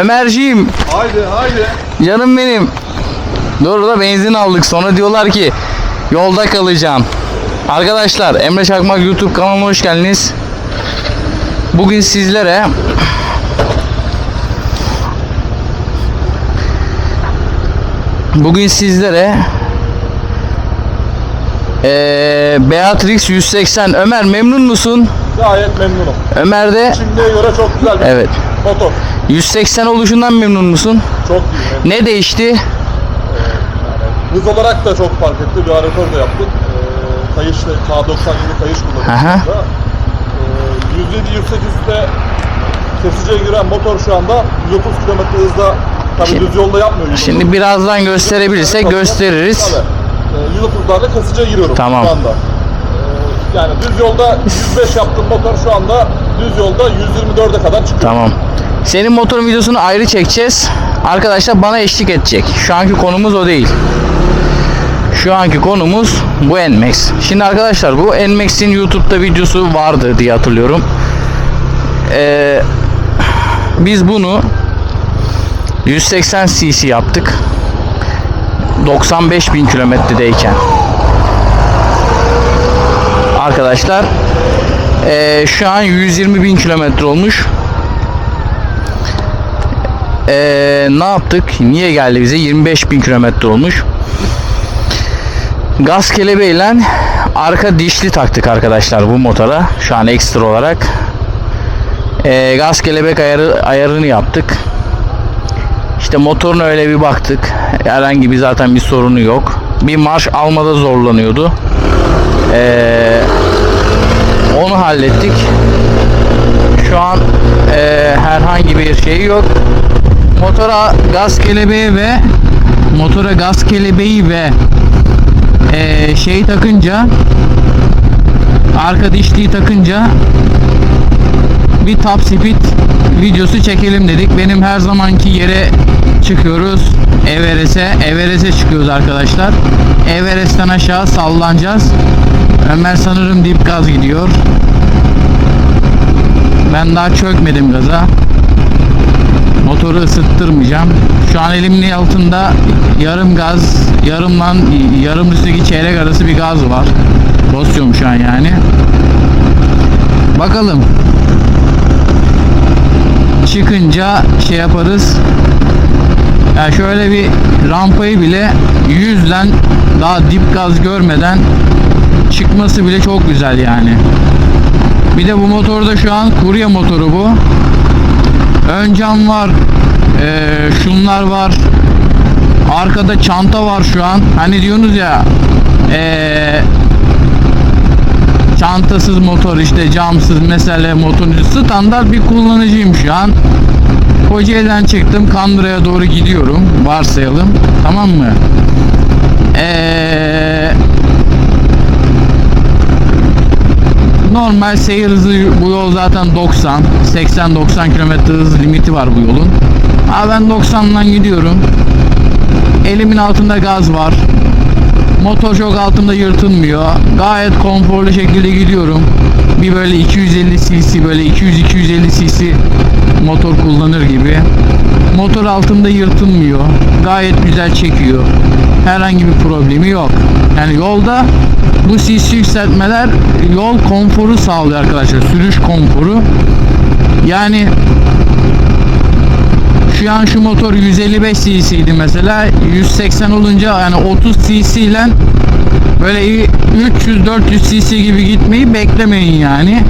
Ömerciğim Haydi haydi. canım benim. Dur da benzin aldık sonra diyorlar ki yolda kalacağım. Arkadaşlar Emre Çakmak YouTube kanalına hoş geldiniz. Bugün sizlere Bugün sizlere eee Beatrix 180 Ömer memnun musun? Gayet memnunum. Ömer de Şimdiye göre çok güzel evet motor. 180 oluşundan memnun musun? Çok iyi. Ne değişti? Hız olarak da çok fark etti. Bir rekor da yaptık. Ee, kayışla K97 kayış kullanıyoruz. Aha. burada. Ee, 107-108'de kesiciye giren motor şu anda 130 km hızda tabii Şimdi- düz yolda yapmıyor. 130. Şimdi birazdan gösterebilirsek gösteririz. Tabii. Ee, 130'larda kesiciye giriyorum Tamam. şu anda. Ee, yani düz yolda 105 yaptığım motor şu anda düz yolda 124'e kadar çıkıyor. Tamam. Senin motorun videosunu ayrı çekeceğiz. Arkadaşlar bana eşlik edecek. Şu anki konumuz o değil. Şu anki konumuz bu NMAX. Şimdi arkadaşlar bu NMAX'in YouTube'da videosu vardı diye hatırlıyorum. Ee, biz bunu 180 cc yaptık. 95 bin kilometredeyken. Arkadaşlar ee, şu an 120 bin kilometre olmuş. Ee, ne yaptık? Niye geldi bize? 25 bin kilometre olmuş. Gaz kelebeğiyle arka dişli taktık arkadaşlar bu motora. Şu an ekstra olarak. Ee, gaz kelebek ayarı, ayarını yaptık. İşte motorun öyle bir baktık. Herhangi bir zaten bir sorunu yok. Bir marş almada zorlanıyordu. Ee, onu hallettik. Şu an e, herhangi bir şey yok. Motora gaz kelebeği ve motora gaz kelebeği ve e, şey takınca arka dişliği takınca bir top speed videosu çekelim dedik. Benim her zamanki yere çıkıyoruz. Everest'e. Everest'e çıkıyoruz arkadaşlar. Everest'ten aşağı sallanacağız. Ömer sanırım dip gaz gidiyor. Ben daha çökmedim gaza. Motoru ısıttırmayacağım. Şu an elimin altında yarım gaz, yarımlan yarım üstteki çeyrek arası bir gaz var. Basıyorum şu an yani. Bakalım. Çıkınca şey yaparız. Ya şöyle bir rampayı bile yüzden daha dip gaz görmeden çıkması bile çok güzel yani. Bir de bu motorda şu an kurye motoru bu. Ön cam var. eee, şunlar var. Arkada çanta var şu an. Hani diyorsunuz ya eee, çantasız motor işte camsız mesela motorun standart bir kullanıcıyım şu an. Kocaeli'den çıktım Kandıra'ya doğru gidiyorum varsayalım tamam mı? Eee Normal seyir hızı bu yol zaten 90 80-90 km hız limiti var bu yolun. Ama ben 90'dan gidiyorum. Elimin altında gaz var. Motor çok altımda yırtılmıyor. Gayet konforlu şekilde gidiyorum. Bir böyle 250 cc böyle 200-250 cc motor kullanır gibi. Motor altımda yırtılmıyor. Gayet güzel çekiyor. Herhangi bir problemi yok. Yani yolda bu cc yükseltmeler yol konforu sağlıyor arkadaşlar. Sürüş konforu. Yani şu an şu motor 155 cc idi mesela 180 olunca yani 30 cc ile böyle 300-400 cc gibi gitmeyi beklemeyin yani.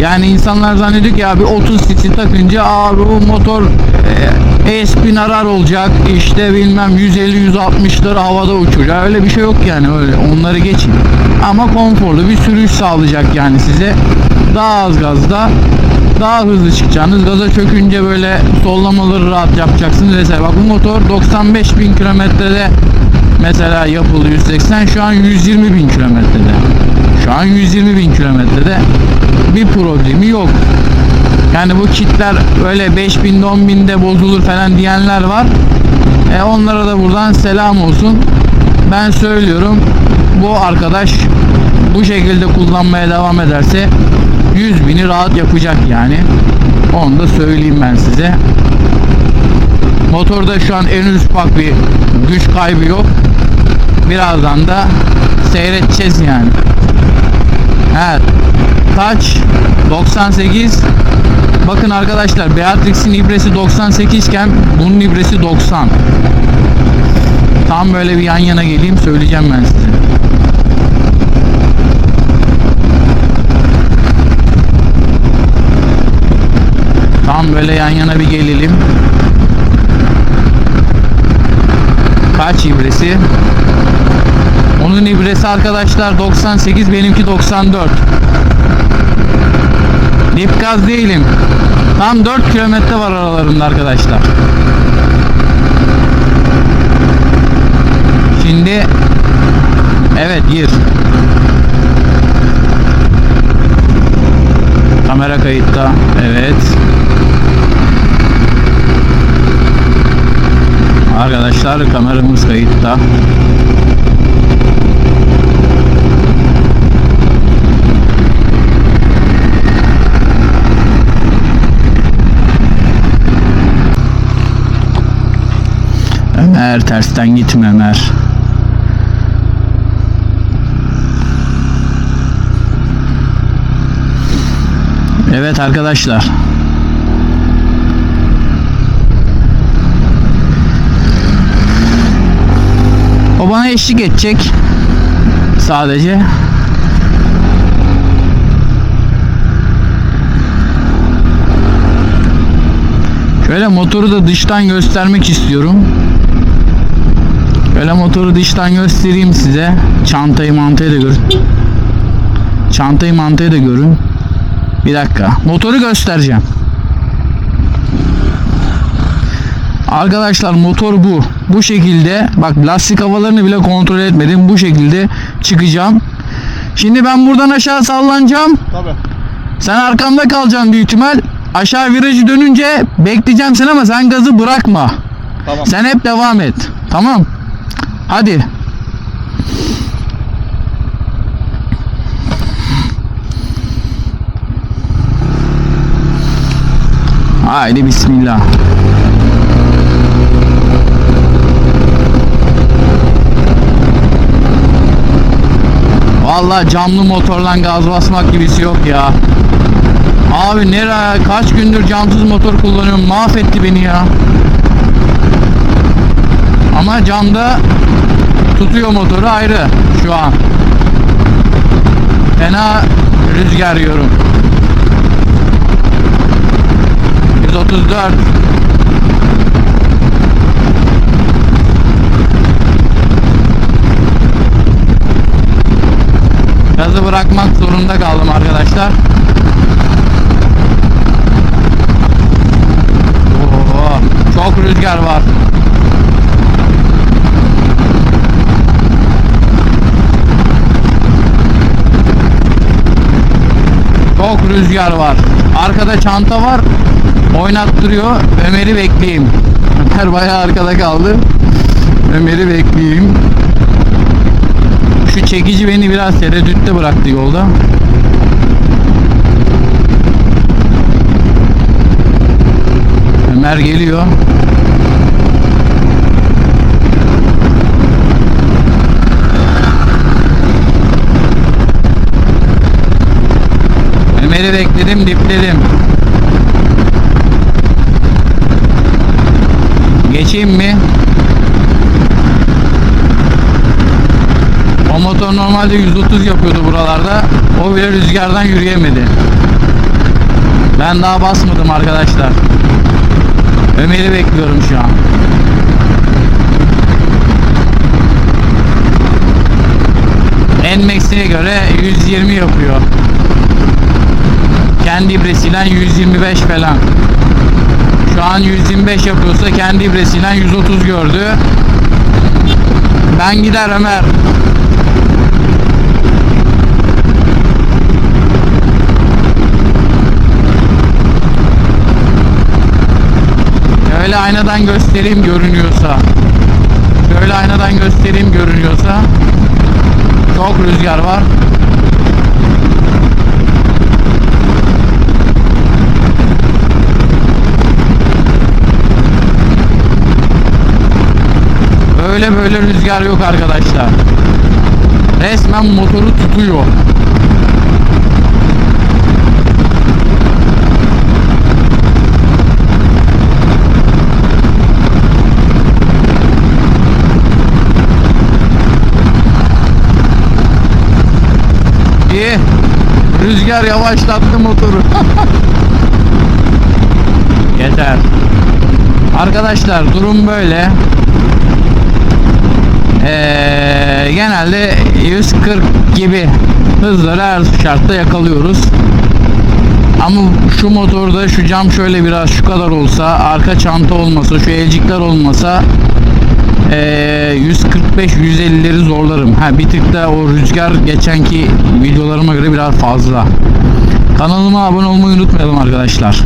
Yani insanlar zannediyor ki abi 30 cc takınca abi bu motor e, espin arar olacak işte bilmem 150-160'lar havada uçacak öyle bir şey yok yani öyle onları geçin. Ama konforlu bir sürüş sağlayacak yani size. Daha az gazda daha hızlı çıkacaksınız. Gaza çökünce böyle sollamaları rahat yapacaksınız mesela bak bu motor 95 bin kilometrede mesela yapıldı 180 şu an 120 bin kilometrede şu an 120 bin kilometrede bir problemi yok yani bu kitler öyle 5000'de 10.000'de bozulur falan diyenler var. E onlara da buradan selam olsun. Ben söylüyorum bu arkadaş bu şekilde kullanmaya devam ederse 100 bini rahat yapacak yani. Onu da söyleyeyim ben size. Motorda şu an en ufak bir güç kaybı yok. Birazdan da seyredeceğiz yani. Evet. Taç 98. Bakın arkadaşlar Beatrix'in ibresi 98 iken bunun ibresi 90. Tam böyle bir yan yana geleyim söyleyeceğim ben size. Tam böyle yan yana bir gelelim. Kaç ibresi? Onun ibresi arkadaşlar 98 benimki 94. Dip gaz değilim. Tam 4 kilometre var aralarında arkadaşlar. Şimdi evet gir. Kamera kayıtta. Evet. Arkadaşlar kameramız kayıtta. Ömer tersten gitme Ömer. Evet arkadaşlar. O bana eşlik edecek. Sadece. Şöyle motoru da dıştan göstermek istiyorum. Şöyle motoru dıştan göstereyim size. Çantayı mantayı da görün. Çantayı mantayı da görün. Bir dakika. Motoru göstereceğim. Arkadaşlar motor bu. Bu şekilde bak lastik havalarını bile kontrol etmedim. Bu şekilde çıkacağım. Şimdi ben buradan aşağı sallanacağım. Tabii. Sen arkamda kalacaksın büyük ihtimal. Aşağı virajı dönünce bekleyeceğim seni ama sen gazı bırakma. Tamam. Sen hep devam et. Tamam. Hadi. Haydi bismillah. Vallahi camlı motorla gaz basmak gibisi yok ya. Abi nereye kaç gündür camsız motor kullanıyorum mahvetti beni ya. Ama camda tutuyor motoru ayrı şu an. Fena rüzgar yiyorum. 134 Gazı bırakmak zorunda kaldım arkadaşlar. Oo, çok rüzgar var. Çok rüzgar var. Arkada çanta var. Oynattırıyor. Ömer'i bekleyeyim. Ömer bayağı arkada kaldı. Ömer'i bekleyeyim. Şu çekici beni biraz tereddütte bıraktı yolda. Ömer geliyor. Ömer'i bekledim, dipledim. Geçeyim mi? O motor normalde 130 yapıyordu buralarda. O bile rüzgardan yürüyemedi. Ben daha basmadım arkadaşlar. Ömer'i bekliyorum şu an. Nmax'e göre 120 yapıyor. Kendi ibresiyle 125 falan. Şu an 125 yapıyorsa kendi ibresiyle 130 gördü. Ben gider Ömer. Şöyle aynadan göstereyim görünüyorsa. Şöyle aynadan göstereyim görünüyorsa. Çok rüzgar var. Öyle böyle rüzgar yok arkadaşlar. Resmen motoru tutuyor. İyi. Rüzgar yavaşlattı motoru. Yeter. Arkadaşlar durum böyle. Ee, genelde 140 gibi hızları her şartta yakalıyoruz. Ama şu motorda şu cam şöyle biraz şu kadar olsa, arka çanta olmasa, şu elcikler olmasa ee, 145-150'leri zorlarım. Ha bir tık da o rüzgar geçenki videolarıma göre biraz fazla. Kanalıma abone olmayı unutmayalım arkadaşlar.